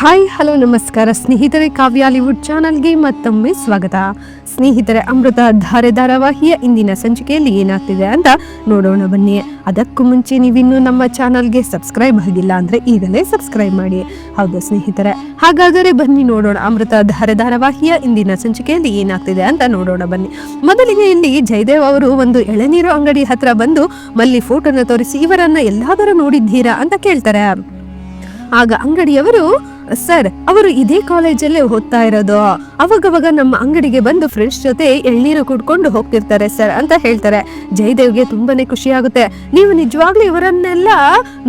Hi hello ನಮಸ್ಕಾರ. ಸ್ನೇಹಿತರೆ ಕಾವ್ಯಾಲಿವುಡ್ ಚಾನಲ್ಗೆ ಮತ್ತೊಮ್ಮೆ ಸ್ವಾಗತ. ಸ್ನೇಹಿತರೆ, ಅಮೃತ ಧಾರೆ ಧಾರಾವಾಹಿಯ ಇಂದಿನ ಸಂಚಿಕೆಯಲ್ಲಿ ಏನಾಗ್ತಿದೆ ಅಂತ ನೋಡೋಣ ಬನ್ನಿ. ಅದಕ್ಕೂ ಮುಂಚೆ ನೀವಿನ್ನೂ ನಮ್ಮ ಚಾನಲ್ಗೆ ಸಬ್ಸ್ಕ್ರೈಬ್ ಆಗಿಲ್ಲ ಅಂದ್ರೆ ಈಗಲೇ ಸಬ್ಸ್ಕ್ರೈಬ್ ಮಾಡಿ. ಹೌದು ಸ್ನೇಹಿತರೆ, ಹಾಗಾದರೆ ಬನ್ನಿ ನೋಡೋಣ ಅಮೃತ ಧಾರೆ ಧಾರಾವಾಹಿಯ ಇಂದಿನ ಸಂಚಿಕೆಯಲ್ಲಿ ಏನಾಗ್ತಿದೆ ಅಂತ ನೋಡೋಣ ಬನ್ನಿ. ಮೊದಲಿಗೆ ಇಲ್ಲಿ ಜಯದೇವ್ ಅವರು ಒಂದು ಎಳನೀರು ಅಂಗಡಿ ಹತ್ರ ಬಂದು ಮಲ್ಲಿ ಫೋಟೋನ ತೋರಿಸಿ, ಇವರನ್ನ ಎಲ್ಲಾದರೂ ನೋಡಿದ್ದೀರಾ ಅಂತ ಕೇಳ್ತಾರೆ. ಆಗ ಅಂಗಡಿಯವರು ಸರ್, ಅವರು ಇದೇ ಕಾಲೇಜಲ್ಲೇ ಓದ್ತಾ ಇರೋದು. ಅವಾಗವಾಗ ನಮ್ಮ ಅಂಗಡಿಗೆ ಬಂದು ಫ್ರೆಂಡ್ಸ್ ಜೊತೆ ಎಳ್ನೀರು ಕುಡ್ಕೊಂಡು ಹೋಗ್ತಿರ್ತಾರೆ ಸರ್ ಅಂತ ಹೇಳ್ತಾರೆ. ಜಯದೇವ್ಗೆ ತುಂಬಾನೇ ಖುಷಿ ಆಗುತ್ತೆ ನೀವು ನಿಜವಾಗ್ಲೂ ಇವರನ್ನೆಲ್ಲ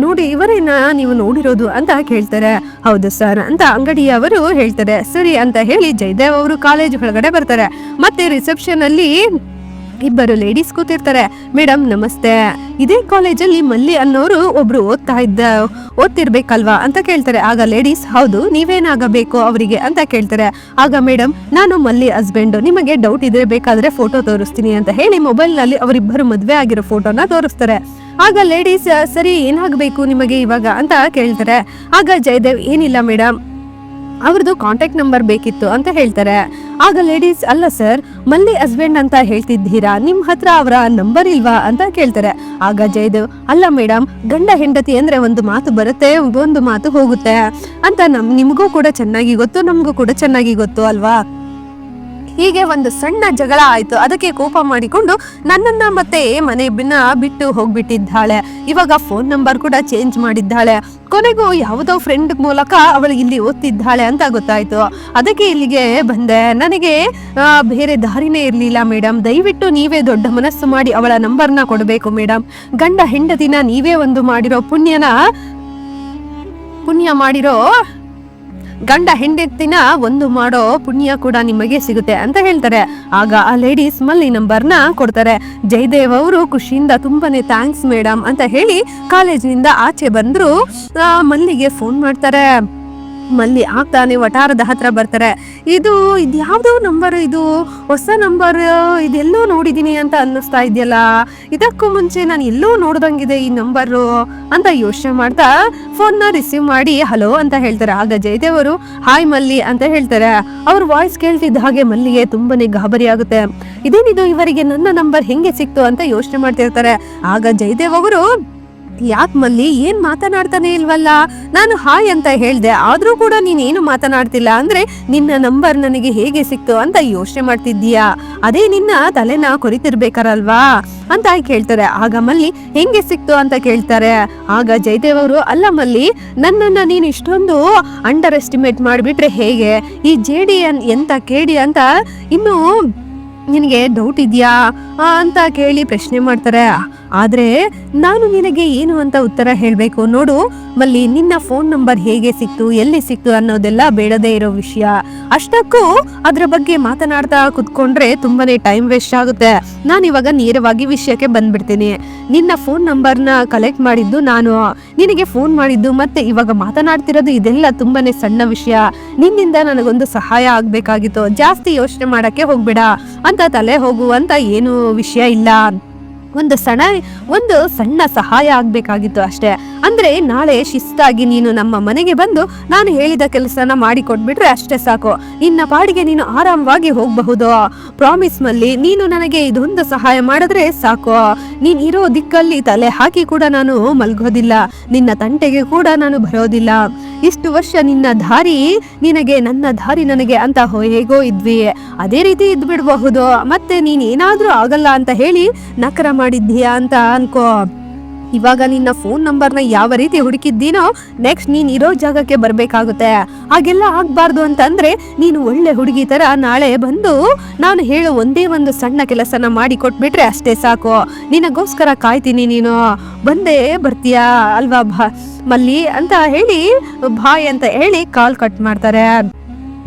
ನೋಡಿ ಇವರೇನ ನೀವು ನೋಡಿರೋದು ಅಂತ ಕೇಳ್ತಾರೆ. ಹೌದು ಸರ್ ಅಂತ ಅಂಗಡಿಯವರು ಹೇಳ್ತಾರೆ. ಸರಿ ಅಂತ ಹೇಳಿ ಜಯದೇವ್ ಅವರು ಕಾಲೇಜ್ ಒಳಗಡೆ ಬರ್ತಾರೆ. ಮತ್ತೆ ರಿಸೆಪ್ಷನ್ ಅಲ್ಲಿ ಇಬ್ಬರು ಲೇಡೀಸ್ ಕೂತಿರ್ತಾರೆ. ಮೇಡಮ್ ನಮಸ್ತೆ. ಇದೇ ಕಾಲೇಜಲ್ಲಿ ಮಲ್ಲಿ ಅನ್ನೋರು ಒಬ್ರು ಓದ್ತಾ ಇದ್ದ, ಓದ್ತಿರ್ಬೇಕಲ್ವಾ ಅಂತ ಕೇಳ್ತಾರೆ. ಆಗ ಲೇಡೀಸ್ ಹೌದು, ನೀವೇನಾಗಬೇಕು ಅವರಿಗೆ ಅಂತ ಕೇಳ್ತಾರೆ. ಆಗ ಮೇಡಮ್ ನಾನು ಮಲ್ಲಿ ಹಸ್ಬೆಂಡ್ ನಿಮಗೆ ಡೌಟ್ ಇದ್ರೆ ಬೇಕಾದ್ರೆ ಫೋಟೋ ತೋರಿಸ್ತೀನಿ ಅಂತ ಹೇಳಿ ಮೊಬೈಲ್ನಲ್ಲಿ ಅವರಿಬ್ಬರು ಮದುವೆ ಆಗಿರೋ ಫೋಟೋನ ತೋರಿಸ್ತಾರೆ. ಆಗ ಲೇಡೀಸ್ ಸರಿ, ಏನಾಗಬೇಕು ನಿಮಗೆ ಇವಾಗ? ಅಂತ ಕೇಳ್ತಾರೆ. ಆಗ ಜಯದೇವ್, ಏನಿಲ್ಲ ಮೇಡಮ್ ಅವ್ರದ್ದು ಕಾಂಟ್ಯಾಕ್ಟ್ ನಂಬರ್ ಬೇಕಿತ್ತು ಅಂತ ಹೇಳ್ತಾರೆ. ಆಗ ಲೇಡೀಸ್ ಅಲ್ಲ ಸರ್ ಮಲ್ಲಿ ಹಸ್ಬೆಂಡ್ ಅಂತ ಹೇಳ್ತಿದ್ದೀರಾ? ನಿಮ್ ಹತ್ರ ಅವರ ನಂಬರ್ ಇಲ್ವಾ ಅಂತ ಕೇಳ್ತಾರೆ. ಆಗ ಜಯದೇವ್, ಅಲ್ಲ ಮೇಡಮ್ ಗಂಡ ಹೆಂಡತಿ ಅಂದ್ರೆ ಒಂದು ಮಾತು ಬರುತ್ತೆ, ಒಂದು ಮಾತು ಹೋಗುತ್ತೆ ಅಂತ ನಮ್ ನಿಮಗೂ ಕೂಡ ಚೆನ್ನಾಗಿ ಗೊತ್ತು, ನಮಗೂ ಕೂಡ ಚೆನ್ನಾಗಿ ಗೊತ್ತು ಅಲ್ವಾ? ಹೀಗೆ ಒಂದು ಸಣ್ಣ ಜಗಳ ಆಯ್ತು. ಅದಕ್ಕೆ ಕೋಪ ಮಾಡಿಕೊಂಡು ನನ್ನನ್ನ ಮತ್ತೆ ಮನೆ ಬಿನ್ನ ಬಿಟ್ಟು ಹೋಗ್ಬಿಟ್ಟಿದ್ದಾಳೆ. ಇವಾಗ ಫೋನ್ ನಂಬರ್ ಕೂಡ ಚೇಂಜ್ ಮಾಡಿದ್ದಾಳೆ. ಕೊನೆಗೂ ಯಾವುದೋ ಫ್ರೆಂಡ್ ಮೂಲಕ ಅವಳು ಇಲ್ಲಿ ಓದ್ತಿದ್ದಾಳೆ ಅಂತ ಗೊತ್ತಾಯ್ತು. ಅದಕ್ಕೆ ಇಲ್ಲಿಗೆ ಬಂದೆ. ನನಗೆ ಬೇರೆ ದಾರಿನೇ ಇರಲಿಲ್ಲ ಮೇಡಮ್ ದಯವಿಟ್ಟು ನೀವೇ ದೊಡ್ಡ ಮನಸ್ಸು ಮಾಡಿ ಅವಳ ನಂಬರ್ನ ಕೊಡಬೇಕು ಮೇಡಮ್ ಗಂಡ ಹೆಂಡತಿನ ನೀವೇ ಒಂದು ಮಾಡಿರೋ ಪುಣ್ಯನ, ಪುಣ್ಯ ಮಾಡಿರೋ ಗಂಡ ಹೆಂಡತಿನ ಒಂದು ಮಾಡೋ ಪುಣ್ಯ ಕೂಡ ನಿಮಗೆ ಸಿಗುತ್ತೆ ಅಂತ ಹೇಳ್ತಾರೆ. ಆಗ ಆ ಲೇಡೀಸ್ ಮಲ್ಲಿ ನಂಬರ್ನ ಕೊಡ್ತಾರೆ. ಜಯದೇವ್ ಅವರು ಖುಷಿಯಿಂದ ತುಂಬಾನೇ ಥ್ಯಾಂಕ್ಸ್ ಮೇಡಮ್ ಅಂತ ಹೇಳಿ ಕಾಲೇಜಿನಿಂದ ಆಚೆ ಬಂದ್ರು ಮಲ್ಲಿಗೆ ಫೋನ್ ಮಾಡ್ತಾರೆ. ಮಲ್ಲಿ ಆಗ್ತಾನೆ ವಟಾರದ ಹತ್ರ ಬರ್ತಾರೆ. ಇದು ಇದು ಯಾವ್ದೋ ನಂಬರ್ ಇದು ಹೊಸ ನಂಬರ್ ಇದೆಲ್ಲೋ ನೋಡಿದ್ದೀನಿ ಅಂತ ಅನ್ನಿಸ್ತಾ ಇದೆಯಲ್ಲ? ಇದಕ್ಕೂ ಮುಂಚೆ ನಾನು ಎಲ್ಲೋ ನೋಡ್ದಂಗಿದೆ ಈ ನಂಬರು ಅಂತ ಯೋಚನೆ ಮಾಡ್ತಾ ಫೋನ್ನ ರಿಸೀವ್ ಮಾಡಿ ಹಲೋ ಅಂತ ಹೇಳ್ತಾರೆ. ಆಗ ಜಯದೇವರು ಹಾಯ್ ಮಲ್ಲಿ ಅಂತ ಹೇಳ್ತಾರೆ. ಅವ್ರ ವಾಯ್ಸ್ ಕೇಳ್ತಿದ್ದ ಹಾಗೆ ಮಲ್ಲಿಗೆ ತುಂಬಾನೇ ಗಾಬರಿ ಆಗುತ್ತೆ. ಇದೇನಿದು, ಇವರಿಗೆ ನನ್ನ ನಂಬರ್ ಹೆಂಗೆ ಸಿಕ್ತು ಅಂತ ಯೋಚನೆ ಮಾಡ್ತಿರ್ತಾರೆ. ಆಗ ಜಯದೇವ್ ಅವರು ಯಾಕೆ ಮಲ್ಲಿ? ಏನ್ ಮಾತನಾಡ್ತಾನೆ ಇಲ್ವಲ್ಲ? ನಾನು ಹಾಯ್ ಅಂತ ಹೇಳ್ದೆ, ಆದ್ರೂ ಕೂಡ ನೀನೇನು ಮಾತನಾಡ್ತಿಲ್ಲ? ಅಂದ್ರೆ ನಿನ್ನ ನಂಬರ್ ನನಗೆ ಹೇಗೆ ಸಿಕ್ತು ಅಂತ ಯೋಚನೆ ಮಾಡ್ತಿದ್ದೀಯಾ? ಅದೇ ನಿನ್ನ ತಲೆನ ಕೊರಿತಿರ್ಬೇಕಾರಲ್ವಾ? ಅಂತ ಕೇಳ್ತಾರೆ. ಆಗ ಮಲ್ಲಿ, ಹೆಂಗೆ ಸಿಕ್ತು ಅಂತ ಕೇಳ್ತಾರೆ? ಆಗ ಜಯದೇವ್ ಅವರು, ಅಲ್ಲ ಮಲ್ಲಿ, ನನ್ನನ್ನ ನೀನು ಇಷ್ಟೊಂದು ಅಂಡರ್ ಎಸ್ಟಿಮೇಟ್ ಮಾಡಿಬಿಟ್ರೆ ಹೇಗೆ? ಈ ಜೆ ಡಿ ಎನ್ ಎಂತ ಕೇಡಿ ಅಂತ ಇನ್ನು ನಿನಗೆ ಡೌಟ್ ಇದೆಯಾ? ಅಂತ ಕೇಳಿ ಪ್ರಶ್ನೆ ಮಾಡ್ತಾರೆ. ಆದ್ರೆ ನಾನು ನಿನಗೆ ಏನು ಅಂತ ಉತ್ತರ ಹೇಳಬೇಕು ನೋಡು. ಮಲ್ಲಿ, ನಿನ್ನ ಫೋನ್ ನಂಬರ್ ಹೇಗೆ ಸಿಕ್ತು, ಎಲ್ಲಿ ಸಿಕ್ತು ಅನ್ನೋದೆಲ್ಲ ಬೇಡದೇ ಇರೋ ವಿಷಯ. ಅಷ್ಟಕ್ಕೂ ಅದರ ಬಗ್ಗೆ ಮಾತನಾಡ್ತಾ ಕುತ್ಕೊಂಡ್ರೆ ತುಂಬಾನೇ ಟೈಮ್ ವೇಸ್ಟ್ ಆಗುತ್ತೆ. ನಾನು ಇವಾಗ ನೇರವಾಗಿ ವಿಷಯಕ್ಕೆ ಬಂದ್ಬಿಡ್ತೀನಿ. ನಿನ್ನ ಫೋನ್ ನಂಬರ್ನ ಕಲೆಕ್ಟ್ ಮಾಡಿದ್ದು ನಾನು. ನಿನಗೆ ಫೋನ್ ಮಾಡಿದ್ದು ಮತ್ತೆ ಇವಾಗ ಮಾತನಾಡ್ತಿರೋದು ಇದೆಲ್ಲ ತುಂಬಾನೇ ಸಣ್ಣ ವಿಷಯ. ನಿನ್ನಿಂದ ನನಗೊಂದು ಸಹಾಯ ಆಗಬೇಕಾಗಿತ್ತು. ಜಾಸ್ತಿ ಯೋಚನೆ ಮಾಡಕ್ಕೆ ಹೋಗ್ಬೇಡ. ಅಂತ ತಲೆ ಹೋಗುವಂತ ಏನು ವಿಷಯ ಇಲ್ಲ. ಒಂದು ಸಣ, ಒಂದು ಸಣ್ಣ ಸಹಾಯ ಆಗಬೇಕಾಗಿತ್ತು ಅಷ್ಟೇ. ಅಂದ್ರೆ ನಾಳೆ ಶಿಸ್ತಾಗಿ ನೀನು ನಮ್ಮ ಮನೆಗೆ ಬಂದು ನಾನು ಹೇಳಿದ ಕೆಲಸನ ಮಾಡಿ ಕೊಟ್ಬಿಟ್ರೆ ಅಷ್ಟೇ ಸಾಕು. ನಿನ್ನ ಪಾಡಿಗೆ ನೀನು ಆರಾಮವಾಗಿ ಹೋಗಬಹುದು. ಪ್ರಾಮಿಸ್ ಮಲ್ಲಿ ನೀನು ನನಗೆ ಇದೊಂದು ಸಹಾಯ ಮಾಡಿದ್ರೆ ಸಾಕು. ನೀನ್ ಇರೋ ದಿಕ್ಕಲ್ಲಿ ತಲೆ ಹಾಕಿ ಕೂಡ ನಾನು ಮಲ್ಗೋದಿಲ್ಲ. ನಿನ್ನ ತಂಟೆಗೆ ಕೂಡ ನಾನು ಬರೋದಿಲ್ಲ. ಇಷ್ಟು ವರ್ಷ ನಿನ್ನ ದಾರಿ ನಿನಗೆ, ನನ್ನ ದಾರಿ ನನಗೆ ಅಂತ ಹೇಗೋ ಇದ್ವಿ. ಅದೇ ರೀತಿ ಇದ್ ಬಿಡಬಹುದು ಮತ್ತೆ ನೀನ್ ಏನಾದ್ರೂ ಆಗಲ್ಲ ಅಂತ ಹೇಳಿ ನಕರ ಮಾಡಿದ್ದೀಯಾ ಅಂತ ಅನ್ಕೋ. ಇವಾಗ ನಿನ್ನ ಫೋನ್ ನಂಬರ್ನ ಯಾವ ರೀತಿ ಹುಡುಕಿದ್ದೀನೋ ನೆಕ್ಸ್ಟ್ ನೀನ್ ಇರೋ ಜಾಗಕ್ಕೆ ಬರಬೇಕಾಗುತ್ತೆ. ಹಾಗೆಲ್ಲ ಆಗ್ಬಾರ್ದು ಅಂತಂದ್ರೆ ನೀನು ಒಳ್ಳೆ ಹುಡುಗಿ ತರ ನಾಳೆ ಬಂದು ನಾನು ಹೇಳೋ ಒಂದೇ ಒಂದು ಸಣ್ಣ ಕೆಲಸನ ಮಾಡಿ ಕೊಟ್ಬಿಟ್ರೆ ಅಷ್ಟೇ ಸಾಕು. ನಿನಗೋಸ್ಕರ ಕಾಯ್ತೀನಿ ನೀನು. ಬಂದೇ ಬರ್ತೀಯಾ ಅಲ್ವಾ ಭಾ ಮಲ್ಲಿ? ಅಂತ ಹೇಳಿ, ಬಾಯ್ ಅಂತ ಹೇಳಿ ಕಾಲ್ ಕಟ್ ಮಾಡ್ತಾರೆ.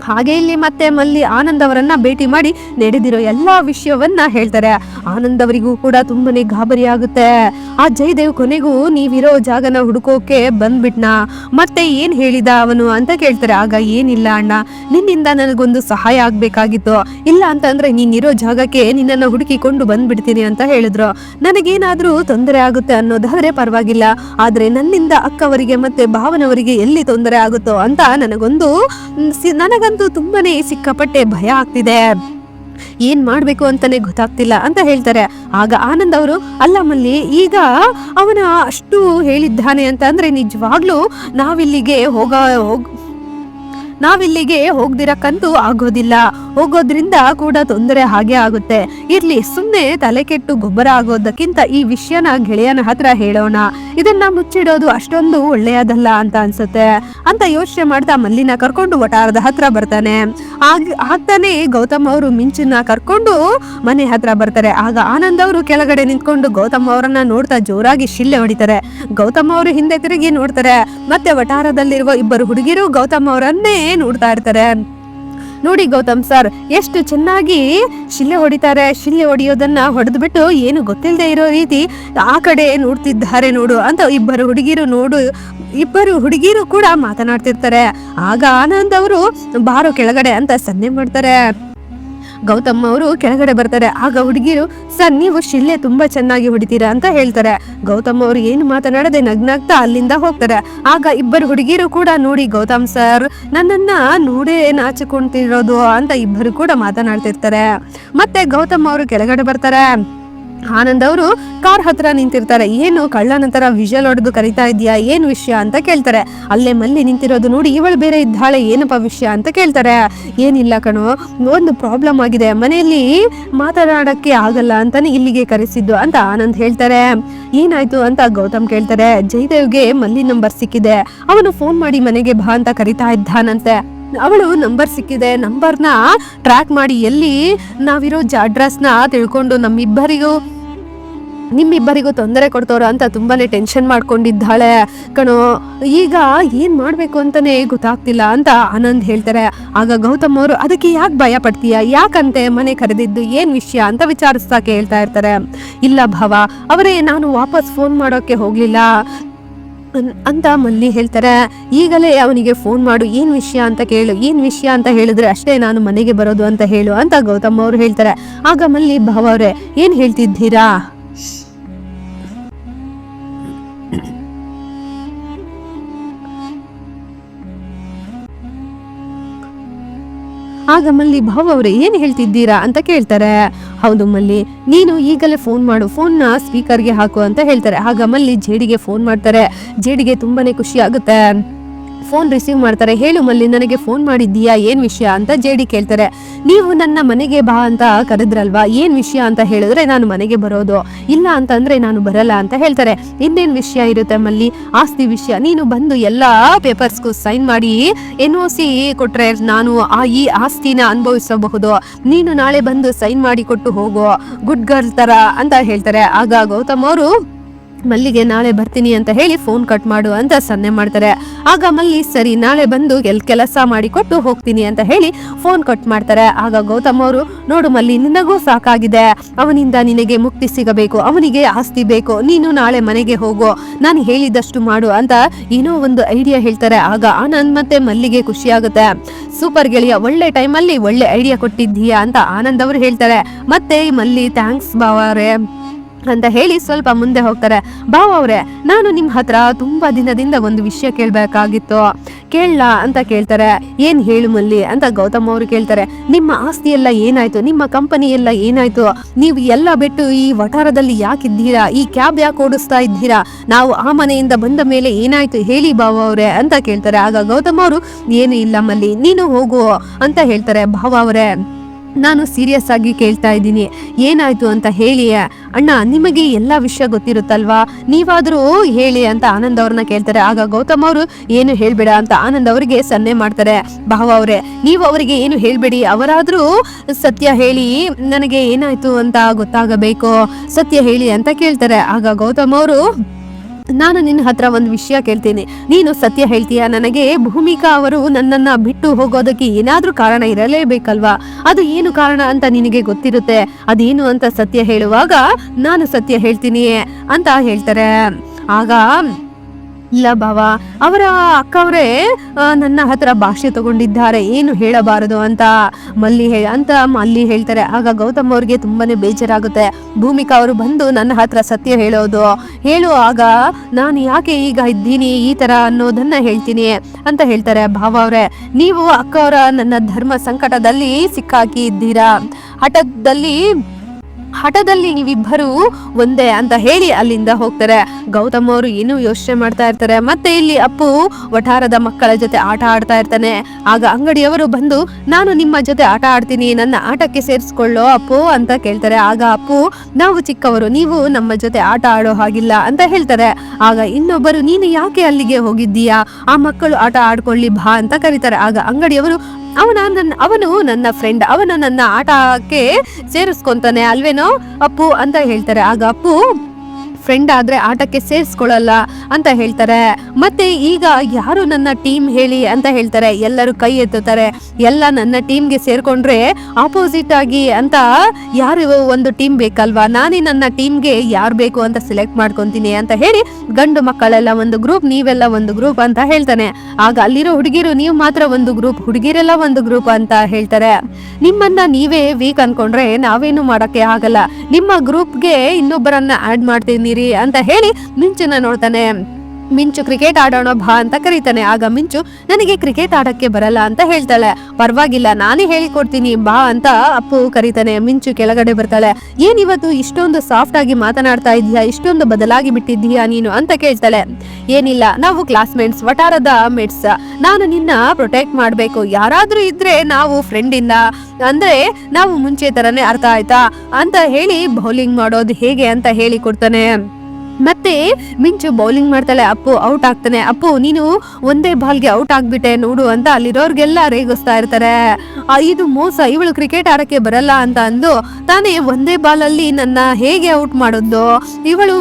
ಹಾಗೆ ಇಲ್ಲಿ ಮತ್ತೆ ಮಲ್ಲಿ ಆನಂದ್ ಅವರನ್ನ ಭೇಟಿ ಮಾಡಿ ನಡೆದಿರೋ ಎಲ್ಲಾ ವಿಷಯವನ್ನ ಹೇಳ್ತಾರೆ. ಆನಂದ್ ಅವರಿಗೂ ಕೂಡ ತುಂಬಾನೇ ಗಾಬರಿ ಆಗುತ್ತೆ. ಆ ಜಯದೇವ್ ಕೊನೆಗೂ ನೀವಿರೋ ಜಾಗನ ಹುಡುಕೋಕೆ ಬಂದ್ಬಿಟ್ನಾ? ಮತ್ತೆ ಏನ್ ಹೇಳಿದ ಅವನು ಅಂತ ಕೇಳ್ತಾರೆ. ಆಗ ಏನಿಲ್ಲ ಅಣ್ಣ, ನಿನ್ನಿಂದ ನನಗೊಂದು ಸಹಾಯ ಆಗ್ಬೇಕಾಗಿತ್ತು. ಇಲ್ಲ ಅಂತಂದ್ರೆ ನೀನಿರೋ ಜಾಗಕ್ಕೆ ನಿನ್ನನ್ನು ಹುಡುಕಿಕೊಂಡು ಬಂದ್ಬಿಡ್ತೀನಿ ಅಂತ ಹೇಳಿದ್ರು. ನನಗೇನಾದ್ರೂ ತೊಂದರೆ ಆಗುತ್ತೆ ಅನ್ನೋದಾದ್ರೆ ಪರವಾಗಿಲ್ಲ. ಆದ್ರೆ ನನ್ನಿಂದ ಅಕ್ಕವರಿಗೆ ಮತ್ತೆ ಭಾವನವರಿಗೆ ಎಲ್ಲಿ ತೊಂದರೆ ಆಗುತ್ತೋ ಅಂತ ನನಗೊಂದು ನನಗ ನನಗಂತೂ ತುಂಬಾನೇ ಸಿಕ್ಕಾಪಟ್ಟೆ ಭಯ ಆಗ್ತಿದೆ. ಏನ್ ಮಾಡ್ಬೇಕು ಅಂತಾನೆ ಗೊತ್ತಾಗ್ತಿಲ್ಲ ಅಂತ ಹೇಳ್ತಾರೆ. ಆಗ ಆನಂದ್ ಅವರು, ಅಲ್ಲ ಮಲ್ಲಿ, ಈಗ ಅವನ ಅಷ್ಟು ಹೇಳಿದ್ದಾನೆ ಅಂತ ಅಂದ್ರೆ ನಿಜವಾಗ್ಲೂ ನಾವಿಲ್ಲಿಗೆ ಹೋಗ, ಹೋಗ್ ನಾವಿಲ್ಲಿಗೆ ಹೋಗ್ದಿರಕ್ಕಂತೂ ಆಗೋದಿಲ್ಲ. ಹೋಗೋದ್ರಿಂದ ಕೂಡ ತೊಂದರೆ ಹಾಗೆ ಆಗುತ್ತೆ. ಇರ್ಲಿ ಸುಮ್ಮನೆ ತಲೆ ಕೆಟ್ಟು ಗೊಬ್ಬರ ಆಗೋದಕ್ಕಿಂತ ಈ ವಿಷಯನ ಗೆಳೆಯನ ಹತ್ರ ಹೇಳೋಣ. ಇದನ್ನ ಮುಚ್ಚಿಡೋದು ಅಷ್ಟೊಂದು ಒಳ್ಳೆಯದಲ್ಲ ಅಂತ ಅನ್ಸುತ್ತೆ. ಅಂತ ಯೋಚನೆ ಮಾಡ್ತಾ ಮಲ್ಲಿನ ಕರ್ಕೊಂಡು ವಟಾರದ ಹತ್ರ ಬರ್ತಾನೆ. ಆಗ, ಆಗ್ತಾನೆ ಗೌತಮ್ ಅವರು ಮಿಂಚಿನ ಕರ್ಕೊಂಡು ಮನೆ ಹತ್ರ ಬರ್ತಾರೆ. ಆಗ ಆನಂದ್ ಅವರು ಕೆಳಗಡೆ ನಿಂತ್ಕೊಂಡು ಗೌತಮ್ ಅವರನ್ನ ನೋಡ್ತಾ ಜೋರಾಗಿ ಶಿಲ್ಲೆ ಹೊಡಿತಾರೆ. ಗೌತಮ್ ಅವರು ಹಿಂದೆ ತಿರುಗಿ ನೋಡ್ತಾರೆ. ಮತ್ತೆ ವಟಾರದಲ್ಲಿರುವ ಇಬ್ಬರು ಹುಡುಗಿರು ಗೌತಮ್ ಅವರನ್ನೇ ನೋಡ್ತಾ ಇರ್ತಾರೆ? ನೋಡಿ ಗೌತಮ್ ಸರ್, ಎಷ್ಟು ಚೆನ್ನಾಗಿ ಶಿಲೆ ಹೊಡಿತಾರೆ. ಶಿಲೆ ಹೊಡೆಯೋದನ್ನ ಹೊಡೆದು ಬಿಟ್ಟು ಏನು ಗೊತ್ತಿಲ್ಲದೆ ಇರೋ ರೀತಿ ಆ ಕಡೆ ನೋಡ್ತಿದ್ದಾರೆ ನೋಡು ಅಂತ ಇಬ್ಬರು ಹುಡುಗಿರು ನೋಡು, ಇಬ್ಬರು ಹುಡುಗಿರು ಕೂಡ ಮಾತನಾಡ್ತಿರ್ತಾರೆ. ಆಗ ಆನಂದ್ ಅವರು ಬಾರೋ ಕೆಳಗಡೆ ಅಂತ ಸನ್ನೆ ಮಾಡ್ತಾರೆ. ಗೌತಮ್ ಅವರು ಕೆಳಗಡೆ ಬರ್ತಾರೆ. ಆಗ ಹುಡುಗಿರು, ಸರ್, ನೀವು ಶಿಲ್ಲೆ ತುಂಬಾ ಚೆನ್ನಾಗಿ ಹೊಡಿತೀರಾ? ಅಂತ ಹೇಳ್ತಾರೆ. ಗೌತಮ್ ಅವರು ಏನು ಮಾತನಾಡದೆ ನಗ್ನಾಗ್ತಾ ಅಲ್ಲಿಂದ ಹೋಗ್ತಾರೆ. ಆಗ ಇಬ್ಬರು ಹುಡುಗಿರು ಕೂಡ ನೋಡಿ, ಗೌತಮ್ ಸರ್, ನನ್ನನ್ನ ನೋಡೇ ನಾಚಿಕೊಂತಿರೋದು ಅಂತ ಇಬ್ಬರು ಕೂಡ ಮಾತನಾಡ್ತಿರ್ತಾರೆ. ಮತ್ತೆ ಗೌತಮ್ ಅವರು ಕೆಳಗಡೆ ಬರ್ತಾರೆ. ಆನಂದ್ ಅವರು, ಕಾರ್ ಹತ್ರ ನಿಂತಿರ್ತಾರೆ. ಏನು ಕಳ್ಳ ನಂತರ ವಿಷಲ್ ಹೊಡೆದು ಕರಿತಾ ಇದೆಯಾ ಏನು ವಿಷಯ ಅಂತ ಕೇಳ್ತಾರೆ. ಅಲ್ಲೇ ಮಲ್ಲಿ ನಿಂತಿರೋದು ನೋಡಿ ಇವಳು ಬೇರೆ ಇದ್ದಾಳೆ. ಏನಪ್ಪ ವಿಷಯ ಅಂತ ಕೇಳ್ತಾರೆ. ಏನಿಲ್ಲ ಕಣೋ, ಒಂದು ಪ್ರಾಬ್ಲಮ್ ಆಗಿದೆ. ಮನೆಯಲ್ಲಿ ಮಾತನಾಡಕ್ಕೆ ಆಗಲ್ಲ ಅಂತಾನೆ ಇಲ್ಲಿಗೆ ಕರೆಸಿದ್ದು ಅಂತ ಆನಂದ್ ಹೇಳ್ತಾರೆ. ಏನಾಯ್ತು ಅಂತ ಗೌತಮ್ ಕೇಳ್ತಾರೆ. ಜಯದೇವ್ಗೆ ಮಲ್ಲಿ ನಂಬರ್ ಸಿಕ್ಕಿದೆ. ಅವನು ಫೋನ್ ಮಾಡಿ ಮನೆಗೆ ಬಾ ಅಂತ ಕರಿತಾ ಇದ್ದಾನಂತೆ. ಅವಳು ನಂಬರ್ ಸಿಕ್ಕಿದೆ, ನಂಬರ್ನ ಟ್ರ್ಯಾಕ್ ಮಾಡಿ ಎಲ್ಲಿ ನಾವಿರೋ ಅಡ್ರೆಸ್ನ ತಿಳ್ಕೊಂಡು ನಮ್ಮಿಬ್ಬರಿಗೂ, ನಿಮ್ಮಿಬ್ಬರಿಗೂ ತೊಂದರೆ ಕೊಡ್ತವ್ರ ಅಂತ ತುಂಬಾನೇ ಟೆನ್ಷನ್ ಮಾಡ್ಕೊಂಡಿದ್ದಾಳೆ. ಕಣೋ, ಈಗ ಏನು ಮಾಡಬೇಕು ಅಂತಾನೆ ಗೊತ್ತಾಗ್ತಿಲ್ಲ ಅಂತ ಆನಂದ್ ಹೇಳ್ತಾರೆ. ಆಗ ಗೌತಮ್ ಅವರು, ಅದಕ್ಕೆ ಯಾಕೆ ಭಯ ಪಡ್ತೀಯಾ? ಯಾಕಂತೆ ಮನೆ ಕರೆದಿದ್ದು? ಏನು ವಿಷಯ? ಅಂತ ವಿಚಾರಿಸ್ತಾ ಕೇಳ್ತಾ ಇರ್ತಾರೆ. ಇಲ್ಲ ಭಾವ, ಅವರೇ, ನಾನು ವಾಪಸ್ ಫೋನ್ ಮಾಡೋಕೆ ಹೋಗ್ಲಿಲ್ಲ. ಅಂತ ಮಲ್ಲಿ ಹೇಳ್ತಾರೆ, ಈಗಲೇ ಅವನಿಗೆ ಫೋನ್ ಮಾಡು, ಏನ್ ವಿಷಯ ಅಂತ ಕೇಳು, ಏನ್ ವಿಷಯ ಅಂತ ಹೇಳಿದ್ರೆ ಅಷ್ಟೇ ನಾನು ಮನೆಗೆ ಬರೋದು ಅಂತ ಹೇಳು ಅಂತ ಗೌತಮ್ ಅವರು ಹೇಳ್ತಾರೆ. ಆಗ ಮಲ್ಲಿ, ಭಾವ ಅವರೇ, ಏನ್ ಹೇಳ್ತಿದ್ದೀರಾ? ಆಗ ಮಲ್ಲಿ, ಭಾವ ಅವರೇ, ಏನ್ ಹೇಳ್ತಿದ್ದೀರಾ? ಅಂತ ಕೇಳ್ತಾರೆ. ಹೌದು ಮಲ್ಲಿ, ನೀನು ಈಗಲೇ ಫೋನ್ ಮಾಡು ಫೋನ್ನ ಸ್ಪೀಕರ್ಗೆ ಹಾಕು ಅಂತ ಹೇಳ್ತಾರೆ. ಆಗ ಮಲ್ಲಿ ಜೇಡಿಗೆ ಫೋನ್ ಮಾಡ್ತಾರೆ. ಜೇಡಿಗೆ ತುಂಬಾನೇ ಖುಷಿ ಆಗುತ್ತೆ. ಫೋನ್ ರಿಸೀವ್ ಮಾಡ್ತಾರೆ. ಹೇಳು ಮಲ್ಲಿ, ನನಗೆ ಫೋನ್ ಮಾಡಿದ್ದೀಯಾ? ಏನ್ ವಿಷಯ? ಅಂತ ಜೇಡಿ ಕೇಳ್ತಾರೆ. ನೀವು ನನ್ನ ಮನೆಗೆ ಬಾ ಅಂತ ಕರೆದ್ರಲ್ವಾ? ಏನ್ ವಿಷಯ ಅಂತ ಹೇಳಿದ್ರೆ ನಾನು ಮನೆಗೆ ಬರೋದು. ಇಲ್ಲ ಅಂತಂದ್ರೆ ನಾನು ಬರಲ್ಲ ಅಂತ ಹೇಳ್ತಾರೆ. ಇನ್ನೇನ್ ವಿಷಯ ಇರುತ್ತೆ ಮಲ್ಲಿ? ಆಸ್ತಿ ವಿಷಯ. ನೀನು ಬಂದು ಎಲ್ಲಾ ಪೇಪರ್ಸ್ಗೂ ಸೈನ್ ಮಾಡಿ ಎನ್ ಒ ಸಿ ಕೊಟ್ರೆ ನಾನು ಆ ಈ ಆಸ್ತಿನ ಅನುಭವಿಸಬಹುದು. ನೀನು ನಾಳೆ ಬಂದು ಸೈನ್ ಮಾಡಿ ಕೊಟ್ಟು ಹೋಗು. ಗುಡ್ ಗರ್ಲ್ ತರ ಅಂತ ಹೇಳ್ತಾರೆ. ಆಗ ಗೌತಮ್ ಅವರು ಮಲ್ಲಿಗೆ ನಾಳೆ ಬರ್ತೀನಿ ಅಂತ ಹೇಳಿ ಫೋನ್ ಕಟ್ ಮಾಡು ಅಂತ ಸನ್ನೆ ಮಾಡ್ತಾರೆ. ಆಗ ಮಲ್ಲಿ, ಸರಿ, ನಾಳೆ ಬಂದು ಎಲ್ ಕೆಲಸ ಮಾಡಿಕೊಟ್ಟು ಹೋಗ್ತೀನಿ ಅಂತ ಹೇಳಿ ಫೋನ್ ಕಟ್ ಮಾಡ್ತಾರೆ. ಆಗ ಗೌತಮ್ ಅವರು, ನೋಡು ಮಲ್ಲಿ, ನಿನಗೂ ಸಾಕಾಗಿದೆ. ಅವನಿಂದ ನಿನಗೆ ಮುಕ್ತಿ ಸಿಗಬೇಕು, ಅವನಿಗೆ ಆಸ್ತಿ ಬೇಕು, ನೀನು ನಾಳೆ ಮನೆಗೆ ಹೋಗು, ನಾನು ಹೇಳಿದಷ್ಟು ಮಾಡು ಅಂತ ಏನೋ ಒಂದು ಐಡಿಯಾ ಹೇಳ್ತಾರೆ. ಆಗ ಆನಂದ್ ಮತ್ತೆ ಮಲ್ಲಿಗೆ ಖುಷಿಯಾಗುತ್ತೆ. ಸೂಪರ್ ಗೆಳೆಯ, ಒಳ್ಳೆ ಟೈಮಲ್ಲಿ ಒಳ್ಳೆ ಐಡಿಯಾ ಕೊಟ್ಟಿದ್ದೀಯಾ ಅಂತ ಆನಂದ್ ಅವರು ಹೇಳ್ತಾರೆ. ಮತ್ತೆ ಮಲ್ಲಿ ಥ್ಯಾಂಕ್ಸ್ ಬಾವರೇ. ಅಂತ ಹೇಳಿ ಸ್ವಲ್ಪ ಮುಂದೆ ಹೋಗ್ತಾರೆ. ಬಾವ ಅವ್ರೆ, ನಾನು ನಿಮ್ಮ ಹತ್ರ ತುಂಬಾ ದಿನದಿಂದ ಒಂದು ವಿಷಯ ಕೇಳ್ಬೇಕಾಗಿತ್ತು. ಕೇಳಲ್ಲ ಅಂತ ಕೇಳ್ತಾರೆ. ಏನ್ ಹೇಳು ಮಲ್ಲಿ ಅಂತ ಗೌತಮ್ ಅವರು ಕೇಳ್ತಾರೆ. ನಿಮ್ಮ ಆಸ್ತಿ ಎಲ್ಲ ಏನಾಯ್ತು? ನಿಮ್ಮ ಕಂಪನಿ ಎಲ್ಲ ಏನಾಯ್ತು? ನೀವು ಎಲ್ಲ ಬಿಟ್ಟು ಈ ವಠಾರದಲ್ಲಿ ಯಾಕಿದ್ದೀರಾ? ಈ ಕ್ಯಾಬ್ ಯಾಕೆ ಓಡಿಸ್ತಾ ಇದ್ದೀರಾ? ನಾವು ಆ ಮನೆಯಿಂದ ಬಂದ ಮೇಲೆ ಏನಾಯ್ತು? ಹೇಳಿ ಬಾವ ಅವ್ರೆ ಅಂತ ಕೇಳ್ತಾರೆ. ಆಗ ಗೌತಮ್ ಅವರು, ಏನು ಇಲ್ಲ ಮಲ್ಲಿ, ನೀನು ಹೋಗು ಅಂತ ಹೇಳ್ತಾರೆ ಭಾವ ಅವರೇ. ನಾನು ಸೀರಿಯಸ್ ಆಗಿ ಕೇಳ್ತಾ ಇದ್ದೀನಿ. ಏನಾಯ್ತು ಅಂತ ಹೇಳಿ ಅಣ್ಣ, ನಿಮಗೆ ಎಲ್ಲ ವಿಷಯ ಗೊತ್ತಿರುತ್ತಲ್ವಾ? ನೀವಾದರೂ ಹೇಳಿ ಅಂತ ಆನಂದ್ ಅವ್ರನ್ನ ಕೇಳ್ತಾರೆ. ಆಗ ಗೌತಮ್ ಅವರು, ಏನು ಹೇಳ್ಬೇಡ ಅಂತ ಆನಂದ್ ಅವರಿಗೆ ಸನ್ನೆ ಮಾಡ್ತಾರೆ. ಭಾವ ಅವರೇ, ನೀವು ಅವರಿಗೆ ಏನು ಹೇಳ್ಬೇಡಿ. ಅವರಾದರೂ ಸತ್ಯ ಹೇಳಿ, ನನಗೆ ಏನಾಯ್ತು ಅಂತ ಗೊತ್ತಾಗಬೇಕು. ಸತ್ಯ ಹೇಳಿ ಅಂತ ಕೇಳ್ತಾರೆ. ಆಗ ಗೌತಮ್ ಅವರು ನಾನು ನಿನ್ನ ಹತ್ರ ಒಂದು ವಿಷಯ ಕೇಳ್ತೀನಿ. ನೀನು ಸತ್ಯ ಹೇಳ್ತೀಯ? ನನಗೆ ಭೂಮಿಕಾ ಅವರು ನನ್ನನ್ನ ಬಿಟ್ಟು ಹೋಗೋದಕ್ಕೆ ಏನಾದ್ರೂ ಕಾರಣ ಇರಲೇಬೇಕಲ್ವಾ? ಅದು ಏನು ಕಾರಣ ಅಂತ ನಿನಗೆ ಗೊತ್ತಿರುತ್ತೆ? ಅದೇನು ಅಂತ ಸತ್ಯ ಹೇಳುವಾಗ, ನಾನು ಸತ್ಯ ಹೇಳ್ತೀನಿ ಅಂತ ಹೇಳ್ತಾರೆ. ಆಗ ಇಲ್ಲ ಭಾವ, ಅವರ ಅಕ್ಕವರೇ ನನ್ನ ಹತ್ರ ಭಾಷೆ ತಗೊಂಡಿದ್ದಾರೆ, ಏನು ಹೇಳಬಾರದು ಅಂತ ಮಲ್ಲಿ ಹೇಳಿ ಅಂತ ಮಲ್ಲಿ ಹೇಳ್ತಾರೆ. ಆಗ ಗೌತಮ್ ಅವ್ರಿಗೆ ತುಂಬಾನೇ ಬೇಜಾರಾಗುತ್ತೆ. ಭೂಮಿಕಾ ಅವರು ಬಂದು ನನ್ನ ಹತ್ರ ಸತ್ಯ ಹೇಳೋದು. ಹೇಳುವಾಗ ನಾನು ಯಾಕೆ ಈಗ ಇದ್ದೀನಿ ಈ ತರ ಅನ್ನೋದನ್ನ ಹೇಳ್ತೀನಿ ಅಂತ ಹೇಳ್ತಾರೆ ಭಾವ ಅವರೇ. ನೀವು ಅಕ್ಕವರ ನನ್ನ ಧರ್ಮ ಸಂಕಟದಲ್ಲಿ ಸಿಕ್ಕಾಕಿ ಇದ್ದೀರಾ? ಹಠದಲ್ಲಿ ಹಠದಲ್ಲಿ ನೀವಿಬ್ಬರು ಒಂದೇ ಅಂತ ಹೇಳಿ ಅಲ್ಲಿಂದ ಹೋಗ್ತಾರೆ. ಗೌತಮ್ ಅವರು ಏನು ಯೋಚನೆ ಮಾಡ್ತಾ ಇರ್ತಾರೆ. ಮತ್ತೆ ಇಲ್ಲಿ ಅಪ್ಪು ವಠಾರದ ಮಕ್ಕಳ ಜೊತೆ ಆಟ ಆಡ್ತಾ ಇರ್ತಾನೆ. ಆಗ ಅಂಗಡಿಯವರು ಬಂದು, ನಾನು ನಿಮ್ಮ ಜೊತೆ ಆಟ ಆಡ್ತೀನಿ, ನನ್ನ ಆಟಕ್ಕೆ ಸೇರಿಸ್ಕೊಳ್ಳೋ ಅಪ್ಪು ಅಂತ ಕೇಳ್ತಾರೆ. ಆಗ ಅಪ್ಪು, ನಾವು ಚಿಕ್ಕವರು, ನೀವು ನಮ್ಮ ಜೊತೆ ಆಟ ಆಡೋ ಹಾಗಿಲ್ಲ ಅಂತ ಹೇಳ್ತಾರೆ. ಆಗ ಇನ್ನೊಬ್ಬರು, ನೀನು ಯಾಕೆ ಅಲ್ಲಿಗೆ ಹೋಗಿದ್ದೀಯಾ? ಆ ಮಕ್ಕಳು ಆಟ ಆಡ್ಕೊಳ್ಳಿ ಬಾ ಅಂತ ಕರೀತಾರೆ. ಆಗ ಅಂಗಡಿಯವರು ಅವನ ನನ್ನ ಅವನು ನನ್ನ ಫ್ರೆಂಡ್ ಅವನು ನನ್ನ ಆಟಕ್ಕೆ ಸೇರಿಸ್ಕೊಂತಾನೆ ಅಲ್ವೇನೋ? ಅಪ್ಪು ಅಂತ ಹೇಳ್ತಾರೆ. ಆಗ ಅಪ್ಪು ಫ್ರೆಂಡ್ ಆದ್ರೆ ಆಟಕ್ಕೆ ಸೇರಿಸ್ಕೊಳ್ಳಲ್ಲ ಅಂತ ಹೇಳ್ತಾರೆ. ಮತ್ತೆ ಈಗ ಯಾರು ನನ್ನ ಟೀಮ್ ಹೇಳಿ ಅಂತ ಹೇಳ್ತಾರೆ. ಎಲ್ಲರೂ ಕೈ ಎತ್ತುತ್ತಾರೆ. ಎಲ್ಲ ನನ್ನ ಟೀಮ್ಗೆ ಸೇರ್ಕೊಂಡ್ರೆ ಆಪೋಸಿಟ್ ಆಗಿ ಅಂತ ಯಾರು ಒಂದು ಟೀಮ್ ಬೇಕಲ್ವಾ? ನಾನೇ ನನ್ನ ಟೀಮ್ಗೆ ಯಾರು ಬೇಕು ಅಂತ ಸೆಲೆಕ್ಟ್ ಮಾಡ್ಕೊತೀನಿ ಅಂತ ಹೇಳಿ ಗಂಡು ಮಕ್ಕಳೆಲ್ಲ ಒಂದು ಗ್ರೂಪ್ ನೀವೆಲ್ಲ ಒಂದು ಗ್ರೂಪ್ ಅಂತ ಹೇಳ್ತಾನೆ. ಆಗ ಅಲ್ಲಿರೋ ಹುಡುಗಿರು, ನೀವು ಮಾತ್ರ ಒಂದು ಗ್ರೂಪ್ ಹುಡುಗಿರೆಲ್ಲ ಒಂದು ಗ್ರೂಪ್ ಅಂತ ಹೇಳ್ತಾರೆ. ನಿಮ್ಮನ್ನ ನೀವೇ ವೀಕ್ ಅನ್ಕೊಂಡ್ರೆ ನಾವೇನು ಮಾಡಕ್ಕೆ ಆಗಲ್ಲ. ನಿಮ್ಮ ಗ್ರೂಪ್ಗೆ ಇನ್ನೊಬ್ಬರನ್ನ ಆಡ್ ಮಾಡ್ತೀನಿ ಅಂತ ಹೇಳಿ ಮಿಂಚನ್ನ ನೋಡ್ತಾನೆ. ಮಿಂಚು ಕ್ರಿಕೆಟ್ ಆಡೋಣ ಬಾ ಅಂತ ಕರೀತಾನೆ. ಆಗ ಮಿಂಚು, ನನಗೆ ಕ್ರಿಕೆಟ್ ಆಡಕ್ಕೆ ಬರಲ್ಲ ಅಂತ ಹೇಳ್ತಾಳೆ. ಪರವಾಗಿಲ್ಲ, ನಾನೇ ಹೇಳಿಕೊಡ್ತೀನಿ ಬಾ ಅಂತ ಅಪ್ಪು ಕರೀತಾನೆ. ಮಿಂಚು ಕೆಳಗಡೆ ಬರ್ತಾಳೆ. ಏನ್ ಇವತ್ತು ಇಷ್ಟೊಂದು ಸಾಫ್ಟ್ ಆಗಿ ಮಾತನಾಡ್ತಾ ಇದೀಯಾ ಇಷ್ಟೊಂದು ಬದಲಾಗಿ ಬಿಟ್ಟಿದ್ದೀಯಾ ನೀನು? ಅಂತ ಕೇಳ್ತಾಳೆ. ಏನಿಲ್ಲ, ನಾವು ಕ್ಲಾಸ್ಮೇಟ್ಸ್ ವಟಾರದ ಮೇಟ್ಸ್ ನಾನು ನಿನ್ನ ಪ್ರೊಟೆಕ್ಟ್ ಮಾಡಬೇಕು. ಯಾರಾದ್ರೂ ಇದ್ರೆ ನಾವು ಫ್ರೆಂಡ್ ಇಂದ. ಅಂದ್ರೆ ನಾವು ಮುಂಚೆ ತರನೇ ಅರ್ಥ ಆಯ್ತಾ? ಅಂತ ಹೇಳಿ ಬೌಲಿಂಗ್ ಮಾಡೋದು ಹೇಗೆ ಅಂತ ಹೇಳಿ ಕೊಡ್ತಾನೆ ಮತ್ತೆ ಮಿಂಚು ಬೌಲಿಂಗ್ ಮಾಡ್ತಾಳೆ, ಅಪ್ಪು ಔಟ್ ಆಗ್ತಾನೆ. ಅಪ್ಪು, ನೀನು ಒಂದೇ ಬಾಲ್ಗೆ ಔಟ್ ಆಗ್ಬಿಟ್ಟೆ, ನೋಡು ಅಂತ ಅಲ್ಲಿರೋರ್ಗೆಲ್ಲ ರೇಗಿಸ್ತಾ ಇರ್ತಾರೆ. ಇದು ಮೋಸ, ಇವಳು ಕ್ರಿಕೆಟ್ ಆಡಕ್ಕೆ ಬರಲ್ಲ ಅಂತ ಅಂದು ತಾನೇ ಒಂದೇ ಬಾಲಲ್ಲಿ ನನ್ನ ಹೇಗೆ ಔಟ್ ಮಾಡೋದು? ಇವಳು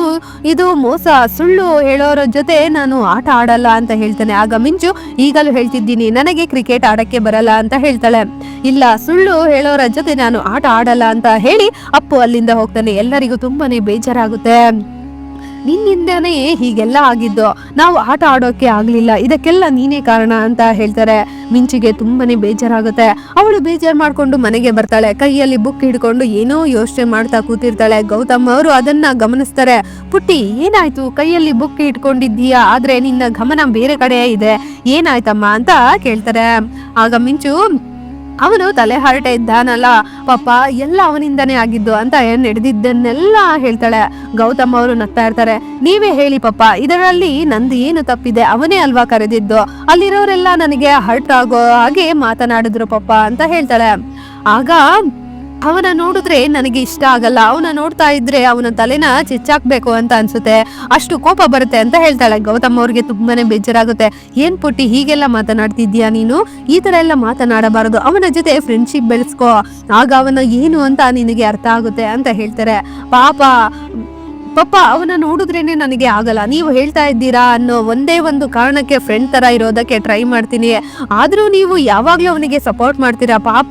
ಇದು ಮೋಸ, ಸುಳ್ಳು ಹೇಳೋರ ಜೊತೆ ನಾನು ಆಟ ಆಡಲ್ಲ ಅಂತ ಹೇಳ್ತಾನೆ. ಆಗ ಮಿಂಚು ಈಗಲೂ ಹೇಳ್ತಿದ್ದೀನಿ, ನನಗೆ ಕ್ರಿಕೆಟ್ ಆಡಕ್ಕೆ ಬರಲ್ಲ ಅಂತ ಹೇಳ್ತಾಳೆ. ಇಲ್ಲ, ಸುಳ್ಳು ಹೇಳೋರ ಜೊತೆ ನಾನು ಆಟ ಆಡಲ್ಲ ಅಂತ ಹೇಳಿ ಅಪ್ಪು ಅಲ್ಲಿಂದ ಹೋಗ್ತಾನೆ. ಎಲ್ಲರಿಗೂ ತುಂಬಾನೇ ಬೇಜಾರಾಗುತ್ತೆ. ನಿನ್ನಿಂದನೇ ಹೀಗೆಲ್ಲ ಆಗಿದ್ದು, ನಾವು ಆಟ ಆಡೋಕೆ ಆಗ್ಲಿಲ್ಲ. ಇದಕ್ಕೆಲ್ಲ ನೀನೇ ಕಾರಣ ಅಂತ ಹೇಳ್ತಾರೆ. ಮಿಂಚಿಗೆ ತುಂಬಾನೇ ಬೇಜಾರಾಗುತ್ತೆ. ಅವಳು ಬೇಜಾರು ಮಾಡ್ಕೊಂಡು ಮನೆಗೆ ಬರ್ತಾಳೆ. ಕೈಯಲ್ಲಿ ಬುಕ್ ಹಿಡ್ಕೊಂಡು ಏನೋ ಯೋಚನೆ ಮಾಡ್ತಾ ಕೂತಿರ್ತಾಳೆ. ಗೌತಮ್ ಅವರು ಅದನ್ನ ಗಮನಿಸ್ತಾರೆ. ಪುಟ್ಟಿ, ಏನಾಯ್ತು? ಕೈಯಲ್ಲಿ ಬುಕ್ ಇಟ್ಕೊಂಡಿದ್ದೀಯಾ ಆದ್ರೆ ನಿನ್ನ ಗಮನ ಬೇರೆ ಕಡೆ ಇದೆ. ಏನಾಯ್ತಮ್ಮ ಅಂತ ಕೇಳ್ತಾರೆ. ಆಗ ಮಿಂಚು ಅವನು ತಲೆ ಹರಟೆ ಇದ್ದಾನಲ್ಲ, ಪಾಪ ಎಲ್ಲ ಅವನಿಂದನೇ ಆಗಿದ್ದು ಅಂತ ಏನ್ ನಡೆದಿದ್ದನ್ನೆಲ್ಲ ಹೇಳ್ತಾಳೆ. ಗೌತಮ್ ಅವರು ನಗ್ತಾ ಇರ್ತಾರೆ. ನೀವೇ ಹೇಳಿ ಪಾಪ, ಇದರಲ್ಲಿ ನಂದು ಏನು ತಪ್ಪಿದೆ? ಅವನೇ ಅಲ್ವಾ ಕರೆದಿದ್ದು? ಅಲ್ಲಿರೋರೆಲ್ಲ ನನಗೆ ಹರ್ಟ್ ಆಗೋ ಹಾಗೆ ಮಾತನಾಡಿದ್ರು ಪಾಪ ಅಂತ ಹೇಳ್ತಾಳೆ. ಆಗ ಅವನ ನೋಡಿದ್ರೆ ನನಗೆ ಇಷ್ಟ ಆಗಲ್ಲ. ಅವನ ನೋಡ್ತಾ ಇದ್ರೆ ಅವನ ತಲೆನ ಚಿಚ್ಚಾಕ್ಬೇಕು ಅಂತ ಅನ್ಸುತ್ತೆ. ಅಷ್ಟು ಕೋಪ ಬರುತ್ತೆ ಅಂತ ಹೇಳ್ತಾಳೆ ಗೌತಮ್ ಅವ್ರಿಗೆ ತುಂಬಾನೇ ಬೇಜಾರಾಗುತ್ತೆ. ಏನ್ ಪುಟ್ಟಿ, ಹೀಗೆಲ್ಲ ಮಾತನಾಡ್ತಿದ್ಯಾ ನೀನು? ಈ ತರ ಎಲ್ಲ ಮಾತನಾಡಬಾರದು. ಅವನ ಜೊತೆ ಫ್ರೆಂಡ್ಶಿಪ್ ಬೆಳೆಸ್ಕೋ. ಆಗ ಅವನ ಏನು ಅಂತ ನಿನಗೆ ಅರ್ಥ ಆಗುತ್ತೆ ಅಂತ ಹೇಳ್ತಾರೆ. ಪಾಪ ಪಾಪ ಅವನ ನೋಡಿದ್ರೇನೆ ನನಗೆ ಆಗಲ್ಲ. ನೀವು ಹೇಳ್ತಾ ಇದ್ದೀರಾ ಅನ್ನೋ ಒಂದೇ ಒಂದು ಕಾರಣಕ್ಕೆ ಫ್ರೆಂಡ್ ತರ ಇರೋದಕ್ಕೆ ಟ್ರೈ ಮಾಡ್ತೀನಿ. ಆದರೂ ನೀವು ಯಾವಾಗಲೂ ಅವನಿಗೆ ಸಪೋರ್ಟ್ ಮಾಡ್ತೀರಾ? ಪಾಪ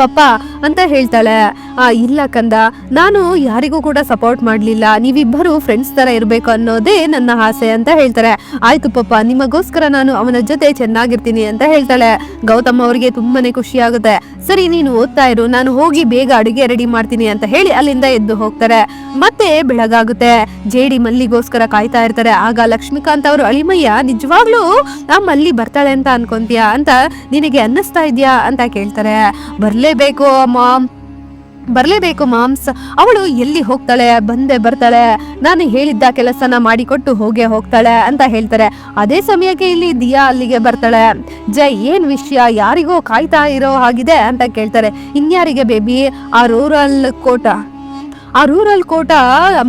ಪಪ್ಪ ಅಂತ ಹೇಳ್ತಾಳೆ. ಆ, ಇಲ್ಲ ಕಂದ, ನಾನು ಯಾರಿಗೂ ಕೂಡ ಸಪೋರ್ಟ್ ಮಾಡಲಿಲ್ಲ. ನೀವಿಬ್ಬರು ಫ್ರೆಂಡ್ಸ್ ತರ ಇರಬೇಕು ಅನ್ನೋದೇ ನನ್ನ ಆಸೆ ಅಂತ ಹೇಳ್ತಾರೆ. ಆಯ್ತು ಪಪ್ಪ, ನಿಮಗೋಸ್ಕರ ನಾನು ಅವನ ಜೊತೆ ಚೆನ್ನಾಗಿರ್ತೀನಿ ಅಂತ ಹೇಳ್ತಾಳೆ. ಗೌತಮ್ ಅವರಿಗೆ ತುಂಬಾನೇ ಖುಷಿ ಆಗುತ್ತೆ. ಸರಿ, ನೀನು ಓದ್ತಾ ಇರು. ನಾನು ಹೋಗಿ ಬೇಗ ಅಡುಗೆ ರೆಡಿ ಮಾಡ್ತೀನಿ ಅಂತ ಹೇಳಿ ಅಲ್ಲಿಂದ ಎದ್ದು ಹೋಗ್ತಾರೆ. ಮತ್ತೆ ಬೆಳಗಾಗುತ್ತೆ. ಜೇಡಿ ಮಲ್ಲಿಗೋಸ್ಕರ ಕಾಯ್ತಾ ಇರ್ತಾರೆ. ಆಗ ಲಕ್ಷ್ಮೀಕಾಂತ್ ಅವರು, ಅಳಿಮಯ್ಯ, ನಿಜವಾಗ್ಲೂ ಆ ಮಲ್ಲಿ ಬರ್ತಾಳೆ ಅಂತ ಅನ್ಕೊಂತೀಯ ಅಂತ ನಿನಗೆ ಅನ್ನಿಸ್ತಾ ಇದ್ಯಾ ಅಂತ ಕೇಳ್ತಾರೆ. ಬರ್ಲೇಬೇಕು ಮಾಮ್ ಬರ್ಲೇಬೇಕು ಮಾಮ್ಸ್ ಅವಳು ಎಲ್ಲಿ ಹೋಗ್ತಾಳೆ, ಬಂದೆ ಬರ್ತಾಳೆ, ನಾನು ಹೇಳಿದ್ದ ಕೆಲಸನ ಮಾಡಿಕೊಟ್ಟು ಹೋಗೇ ಹೋಗ್ತಾಳೆ ಅಂತ ಹೇಳ್ತಾರೆ. ಅದೇ ಸಮಯಕ್ಕೆ ಇಲ್ಲಿ ದಿಯಾ ಅಲ್ಲಿಗೆ ಬರ್ತಾಳೆ. ಜೈ, ಏನ್ ವಿಷಯ, ಯಾರಿಗೋ ಕಾಯ್ತಾ ಇರೋ ಹಾಗಿದೆ ಅಂತ ಕೇಳ್ತಾರೆ. ಇನ್ಯಾರಿಗೆ ಬೇಬಿ? ಆ ರೂರಲ್ ಕೋಟ. ಆ ರೂರಲ್ ಕೋಟ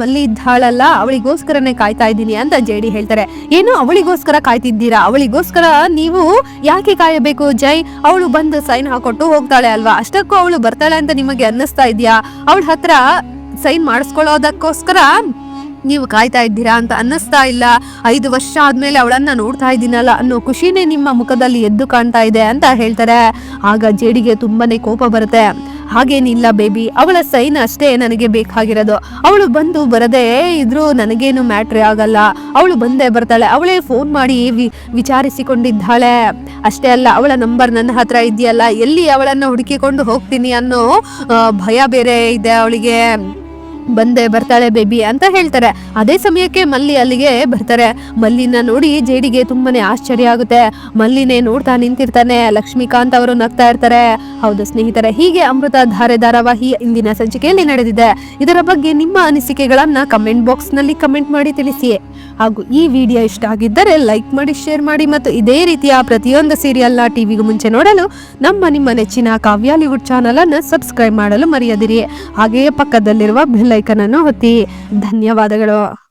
ಅಲ್ಲಿ ಇದ್ದಾಳಲ್ಲ, ಅವಳಿಗೋಸ್ಕರನೇ ಕಾಯ್ತಾ ಇದ್ದೀನಿ ಅಂತ ಜೇಡಿ ಹೇಳ್ತಾರೆ. ಏನು, ಅವಳಿಗೋಸ್ಕರ ಕಾಯ್ತಿದ್ದೀರಾ? ಅವಳಿಗೋಸ್ಕರ ನೀವು ಯಾಕೆ ಕಾಯಬೇಕು ಜೈ? ಅವಳು ಬಂದು ಸೈನ್ ಹಾಕೊಟ್ಟು ಹೋಗ್ತಾಳೆ ಅಲ್ವಾ? ಅಷ್ಟಕ್ಕೂ ಅವಳು ಬರ್ತಾಳೆ ಅಂತ ನಿಮಗೆ ಅನ್ನಿಸ್ತಾ ಇದೆಯಾ? ಅವಳ ಹತ್ರ ಸೈನ್ ಮಾಡಿಸ್ಕೊಳ್ಳೋದಕ್ಕೋಸ್ಕರ ನೀವು ಕಾಯ್ತಾ ಇದ್ದೀರಾ ಅಂತ ಅನ್ನಿಸ್ತಾ ಇಲ್ಲ. ಐದು ವರ್ಷ ಆದ್ಮೇಲೆ ಅವಳನ್ನ ನೋಡ್ತಾ ಇದ್ದೀನಲ್ಲ ಅನ್ನೋ ಖುಷಿನೇ ನಿಮ್ಮ ಮುಖದಲ್ಲಿ ಎದ್ದು ಕಾಣ್ತಾ ಇದೆ ಅಂತ ಹೇಳ್ತಾರೆ. ಆಗ ಜೇಡಿಗೆ ತುಂಬಾನೇ ಕೋಪ ಬರುತ್ತೆ. ಹಾಗೇನಿಲ್ಲ ಬೇಬಿ, ಅವಳ ಸೈನ್ ಅಷ್ಟೇ ನನಗೆ ಬೇಕಾಗಿರೋದು. ಅವಳು ಬಂದು ಬರದೇ ಇದ್ರೂ ನನಗೇನು ಮ್ಯಾಟ್ರಿ ಆಗಲ್ಲ. ಅವಳು ಬಂದೇ ಬರ್ತಾಳೆ. ಅವಳೇ ಫೋನ್ ಮಾಡಿ ವಿಚಾರಿಸಿಕೊಂಡಿದ್ದಾಳೆ. ಅಷ್ಟೇ ಅಲ್ಲ, ಅವಳ ನಂಬರ್ ನನ್ನ ಹತ್ರ ಇದೆಯಲ್ಲ, ಎಲ್ಲಿ ಅವಳನ್ನು ಹುಡುಕಿಕೊಂಡು ಹೋಗ್ತೀನಿ ಅನ್ನೋ ಭಯ ಬೇರೆ ಇದೆ ಅವಳಿಗೆ. ಬಂದೆ, ಬರ್ತಾಳೆ ಬೇಬಿ ಅಂತ ಹೇಳ್ತಾರೆ. ಅದೇ ಸಮಯಕ್ಕೆ ಮಲ್ಲಿ ಅಲ್ಲಿಗೆ ಬರ್ತಾರೆ. ಮಲ್ಲಿನ ನೋಡಿ ಜೇಡಿಗೆ ತುಂಬಾನೇ ಆಶ್ಚರ್ಯ ಆಗುತ್ತೆ. ಮಲ್ಲಿನೇ ನೋಡ್ತಾ ನಿಂತಿರ್ತಾನೆ. ಲಕ್ಷ್ಮೀಕಾಂತ್ ಅವರು ನಗ್ತಾ ಇರ್ತಾರೆ. ಹೌದು ಸ್ನೇಹಿತರೆ, ಹೀಗೆ ಅಮೃತ ಧಾರೆ ಧಾರಾವಾಹಿ ಇಂದಿನ ಸಂಚಿಕೆಯಲ್ಲಿ ನಡೆದಿದೆ. ಇದರ ಬಗ್ಗೆ ನಿಮ್ಮ ಅನಿಸಿಕೆಗಳನ್ನ ಕಮೆಂಟ್ ಬಾಕ್ಸ್ನಲ್ಲಿ ಕಮೆಂಟ್ ಮಾಡಿ ತಿಳಿಸಿ. ಹಾಗೂ ಈ ವಿಡಿಯೋ ಇಷ್ಟ ಆಗಿದ್ದರೆ ಲೈಕ್ ಮಾಡಿ ಶೇರ್ ಮಾಡಿ ಮತ್ತು ಇದೇ ರೀತಿಯ ಪ್ರತಿಯೊಂದು ಸೀರಿಯಲ್ನ ಟಿವಿಗೂ ಮುಂಚೆ ನೋಡಲು ನಮ್ಮ ನಿಮ್ಮ ನೆಚ್ಚಿನ ಕಾವ್ಯಾಲಿವುಡ್ ಚಾನಲನ್ನು ಸಬ್ಸ್ಕ್ರೈಬ್ ಮಾಡಲು ಮರೆಯದಿರಿ. ಹಾಗೆಯೇ ಪಕ್ಕದಲ್ಲಿರುವ ಬೆಲ್ ಐಕನ್ ಅನ್ನು ಒತ್ತಿ ಧನ್ಯವಾದಗಳು.